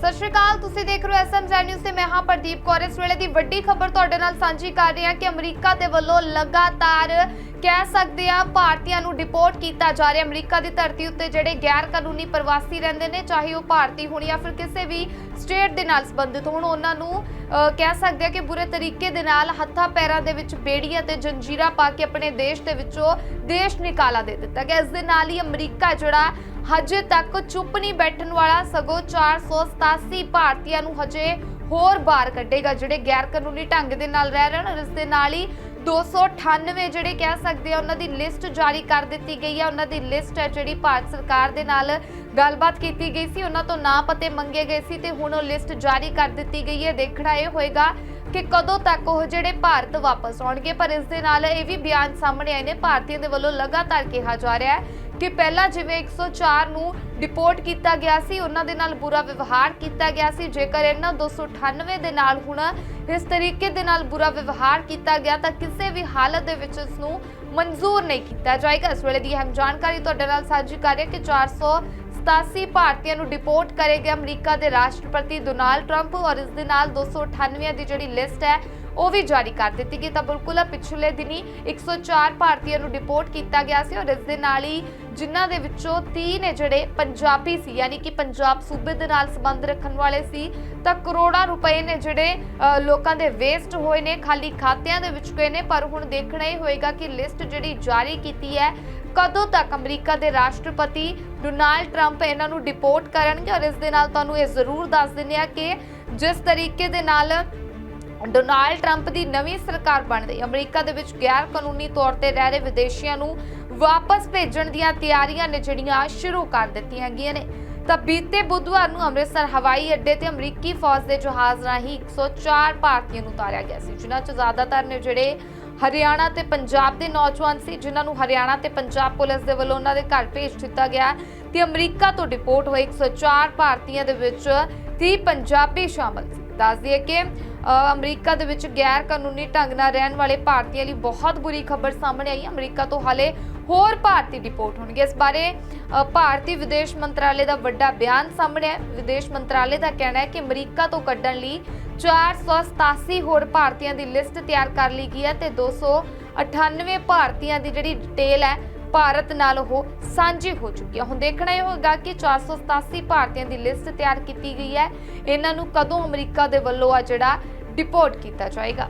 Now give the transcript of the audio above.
ਸਤਿ ਸ਼੍ਰੀ ਅਕਾਲ, ਤੁਸੀਂ ਦੇਖ ਰਹੇ ਹੋ ਐਸਐਮਜੀ ਨਿਊਜ਼ ਤੇ ਮੈਂ ਹਾਂ ਪ੍ਰਦੀਪ ਕੌਰ। ਇਸ ਵੇਲੇ ਦੀ ਵੱਡੀ ਖਬਰ ਤੁਹਾਡੇ ਨਾਲ ਸਾਂਝੀ ਕਰ ਰਹੇ ਹਾਂ ਕਿ ਅਮਰੀਕਾ ਦੇ ਵੱਲੋਂ ਲਗਾਤਾਰ ਕਹਿ ਸਕਦੇ ਆ ਭਾਰਤੀਆਂ ਨੂੰ ਡਿਪੋਰਟ ਕੀਤਾ ਜਾ ਰਿਹਾ। ਅਮਰੀਕਾ ਦੀ ਧਰਤੀ ਉੱਤੇ ਜਿਹੜੇ ਗੈਰ ਕਾਨੂੰਨੀ ਪ੍ਰਵਾਸੀ ਰਹਿੰਦੇ ਨੇ, ਚਾਹੇ ਉਹ ਭਾਰਤੀ ਹੋਣ ਜਾਂ ਫਿਰ ਕਿਸੇ ਵੀ ਸਟੇਟ ਦੇ ਨਾਲ ਸੰਬੰਧਿਤ ਹੋਣ, ਉਹਨਾਂ ਨੂੰ ਕਹਿ ਸਕਦੇ ਆ ਕਿ ਬੁਰੇ ਤਰੀਕੇ ਦੇ ਨਾਲ ਹੱਥਾਂ ਪੈਰਾਂ ਦੇ ਵਿੱਚ ਬੇੜੀਆਂ ਤੇ ਜੰਜੀਰਾ ਪਾ ਕੇ ਆਪਣੇ ਦੇਸ਼ ਦੇ ਵਿੱਚੋਂ ਦੇਸ਼ ਨਿਕਾਲਾ ਦੇ ਦਿੱਤਾ ਗਿਆ। ਇਸ ਦੇ ਨਾਲ ਹੀ ਅਮਰੀਕਾ ਜਿਹੜਾ ਹਜੇ ਤੱਕ ਚੁੱਪ ਨਹੀਂ ਬੈਠਣ ਵਾਲਾ ਸਗੋਂ 487 ਭਾਰਤੀਆਂ ਨੂੰ ਹਜੇ ਹੋਰ ਬਾਹਰ ਕੱਢੇਗਾ, ਜਿਹੜੇ ਗੈਰ ਕਾਨੂੰਨੀ ਢੰਗ ਦੇ ਨਾਲ ਰਹਿ ਰਹੇ ਹਨ ਇਸ ਦੇ ਨਾਲ ਹੀ 298 ਜਿਹੜੇ ਕਹਿ ਸਕਦੇ ਆ, ਉਹਨਾਂ ਦੀ ਲਿਸਟ ਜਾਰੀ ਕਰ ਦਿੱਤੀ ਗਈ ਹੈ ਉਹਨਾਂ ਦੀ ਲਿਸਟ ਹੈ ਜਿਹੜੀ ਭਾਰਤ ਸਰਕਾਰ ਦੇ ਨਾਲ ਗੱਲਬਾਤ ਕੀਤੀ ਗਈ ਸੀ। ਉਹਨਾਂ ਤੋਂ ਨਾਂ ਪਤੇ ਮੰਗੇ ਗਏ ਸੀ ਤੇ ਹੁਣ ਉਹ ਲਿਸਟ ਜਾਰੀ ਕਰ ਦਿੱਤੀ ਗਈ ਹੈ। ਦੇਖਣਾ ਇਹ ਹੋਏਗਾ ਕਿ ਕਦੋਂ ਤੱਕ ਉਹ ਜਿਹੜੇ ਭਾਰਤ ਵਾਪਸ ਆਉਣਗੇ, ਪਰ ਇਸ ਦੇ ਨਾਲ ਇਹ ਵੀ ਬਿਆਨ ਸਾਹਮਣੇ ਆਏ ਨੇ, ਭਾਰਤੀਆਂ ਦੇ ਵੱਲੋਂ ਲਗਾਤਾਰ ਕਿਹਾ ਜਾ ਰਿਹਾ ਹੈ ਕਿ ਪਹਿਲਾਂ ਜਿਵੇਂ 104 ਨੂੰ ਡਿਪੋਰਟ ਕੀਤਾ ਗਿਆ ਸੀ। ਉਹਨਾਂ ਦੇ ਨਾਲ ਬੁਰਾ ਵਿਵਹਾਰ ਕੀਤਾ ਗਿਆ ਸੀ। ਜੇਕਰ ਇਹਨਾਂ 298 ਦੇ ਨਾਲ ਹੁਣ ਇਸ ਤਰੀਕੇ ਦੇ ਨਾਲ ਬੁਰਾ ਵਿਵਹਾਰ ਕੀਤਾ ਗਿਆ, ਤਾਂ ਕਿਸੇ ਵੀ ਹਾਲਤ ਦੇ ਵਿੱਚ ਇਸ ਨੂੰ ਮਨਜ਼ੂਰ ਨਹੀਂ ਕੀਤਾ ਜਾਏਗਾ। ਇਸ ਵੇਲੇ ਦੀ ਅਹਿਮ ਜਾਣਕਾਰੀ ਤੁਹਾਡੇ ਨਾਲ ਸਾਂਝੀ ਕਰ ਰਹੇ ਹਾਂ ਕਿ 487 ਭਾਰਤੀਆਂ ਨੂੰ ਡਿਪੋਰਟ ਕਰੇਗਾ ਅਮਰੀਕਾ ਦੇ ਰਾਸ਼ਟਰਪਤੀ ਡੋਨਾਲਡ ਟਰੰਪ ਔਰ ਇਸ ਦੇ ਨਾਲ 298 ਦੀ ਜਿਹੜੀ ਲਿਸਟ ਹੈ, ਉਹ ਵੀ ਜਾਰੀ ਕਰ ਦਿੱਤੀ ਗਈ। ਤਾਂ ਬਿਲਕੁਲ ਪਿਛਲੇ ਦਿਨੀ 104 ਭਾਰਤੀਆਂ ਨੂੰ ਡਿਪੋਰਟ ਕੀਤਾ ਗਿਆ ਸੀ ਔਰ ਇਸ ਦੇ ਨਾਲ ਹੀ ਜਿਨ੍ਹਾਂ ਦੇ ਵਿੱਚੋਂ 30 ਨੇ ਜਿਹੜੇ ਪੰਜਾਬੀ ਸੀ, ਯਾਨੀ ਕਿ ਪੰਜਾਬ ਸੂਬੇ ਦੇ ਨਾਲ ਸੰਬੰਧ ਰੱਖਣ ਵਾਲੇ ਸੀ, ਤਾਂ ਕਰੋੜਾਂ ਰੁਪਏ ਨੇ ਜਿਹੜੇ ਲੋਕਾਂ ਦੇ ਵੇਸਟ ਹੋਏ ਨੇ, ਖਾਲੀ ਖਾਤਿਆਂ ਦੇ ਵਿੱਚ ਗਏ ਨੇ, ਪਰ ਹੁਣ ਦੇਖਣਾ ਹੀ ਹੋਏਗਾ ਕਿ ਲਿਸਟ ਜਿਹੜੀ ਜਾਰੀ ਕੀਤੀ ਹੈ, ਕਦੋਂ ਤੱਕ ਅਮਰੀਕਾ ਦੇ ਰਾਸ਼ਟਰਪਤੀ ਡੋਨਾਲਡ ਟਰੰਪ ਇਹਨਾਂ ਨੂੰ ਡਿਪੋਰਟ ਕਰਨਗੇ? ਔਰ ਇਸ ਦੇ ਨਾਲ ਤੁਹਾਨੂੰ ਇਹ ਜ਼ਰੂਰ ਦੱਸ ਦਿੰਦੇ ਆ ਕਿ ਜਿਸ ਤਰੀਕੇ ਦੇ ਨਾਲ ਡੋਨਾਲਡ ਟਰੰਪ ਦੀ ਨਵੀਂ ਸਰਕਾਰ ਬਣ ਰਹੀ। ਅਮਰੀਕਾ ਦੇ ਵਿੱਚ ਗੈਰ ਕਾਨੂੰਨੀ ਤੌਰ ਤੇ ਰਹਿ ਰਹੇ ਵਿਦੇਸ਼ੀਆਂ ਨੂੰ ਵਾਪਸ ਭੇਜਣ ਦੀਆਂ ਤਿਆਰੀਆਂ ਨੇ ਜਿਹੜੀਆਂ ਸ਼ੁਰੂ ਕਰ ਦਿੱਤੀਆਂ ਗਈਆਂ ਨੇ। ਤਾਂ ਬੀਤੇ ਬੁੱਧਵਾਰ ਨੂੰ ਅੰਮ੍ਰਿਤਸਰ, ਹਵਾਈ ਅੱਡੇ ਤੇ ਅਮਰੀਕੀ ਫੌਜ ਦੇ ਜਹਾਜ਼ ਰਾਹੀਂ 104 ਭਾਰਤੀਆਂ ਨੂੰ ਉਤਾਰਿਆ ਗਿਆ ਸੀ, ਜਿਨ੍ਹਾਂ 'ਚ ਜ਼ਿਆਦਾਤਰ ਨੇ ਜਿਹੜੇ ਹਰਿਆਣਾ ਤੇ ਪੰਜਾਬ ਦੇ ਨੌਜਵਾਨ ਸੀ, ਜਿਨ੍ਹਾਂ ਨੂੰ ਹਰਿਆਣਾ ਤੇ ਪੰਜਾਬ ਪੁਲਿਸ ਦੇ ਵੱਲੋਂ ਉਹਨਾਂ ਦੇ ਘਰ ਭੇਜ ਦਿੱਤਾ ਗਿਆ। ਤੇ ਅਮਰੀਕਾ ਤੋਂ ਡਿਪੋਰਟ ਹੋਏ 104 ਭਾਰਤੀਆਂ ਦੇ ਵਿੱਚ 30 ਪੰਜਾਬੀ ਸ਼ਾਮਲ ਸੀ। ਦੱਸ ਦਈਏ ਕਿ ਅਮਰੀਕਾ ਦੇ ਵਿੱਚ ਗੈਰ ਕਾਨੂੰਨੀ ਢੰਗ ਨਾਲ ਰਹਿਣ ਵਾਲੇ ਭਾਰਤੀਆਂ ਲਈ ਬਹੁਤ ਬੁਰੀ ਖਬਰ ਸਾਹਮਣੇ ਆਈ ਹੈ। ਅਮਰੀਕਾ ਤੋਂ ਹਾਲੇ ਹੋਰ ਭਾਰਤੀ ਡਿਪੋਰਟ ਹੋਣਗੇ ਇਸ ਬਾਰੇ ਭਾਰਤੀ ਵਿਦੇਸ਼ ਮੰਤਰਾਲੇ ਦਾ ਵੱਡਾ ਬਿਆਨ ਸਾਹਮਣੇ ਹੈ ਵਿਦੇਸ਼ ਮੰਤਰਾਲੇ ਦਾ ਕਹਿਣਾ ਹੈ ਕਿ ਅਮਰੀਕਾ ਤੋਂ ਕੱਢਣ ਲਈ 487 ਹੋਰ ਭਾਰਤੀਆਂ ਦੀ ਲਿਸਟ ਤਿਆਰ ਕਰ ਲਈ ਗਈ ਹੈ ਤੇ 298 ਭਾਰਤੀਆਂ ਦੀ ਜਿਹੜੀ ਡਿਟੇਲ ਹੈ ਭਾਰਤ ਨਾਲ ਉਹ ਸਾਂਝੀ ਹੋ ਚੁੱਕੀ ਹੈ ਹੁਣ ਦੇਖਣਾ ਇਹ ਹੋਗਾ ਕਿ 487 ਭਾਰਤੀਆਂ ਦੀ ਲਿਸਟ ਤਿਆਰ ਕੀਤੀ ਗਈ ਹੈ। ਇਹਨਾਂ ਨੂੰ ਕਦੋਂ ਅਮਰੀਕਾ ਦੇ ਵੱਲੋਂ ਆ ਜਿਹੜਾ ਡਿਪੋਰਟ ਕੀਤਾ ਜਾਏਗਾ?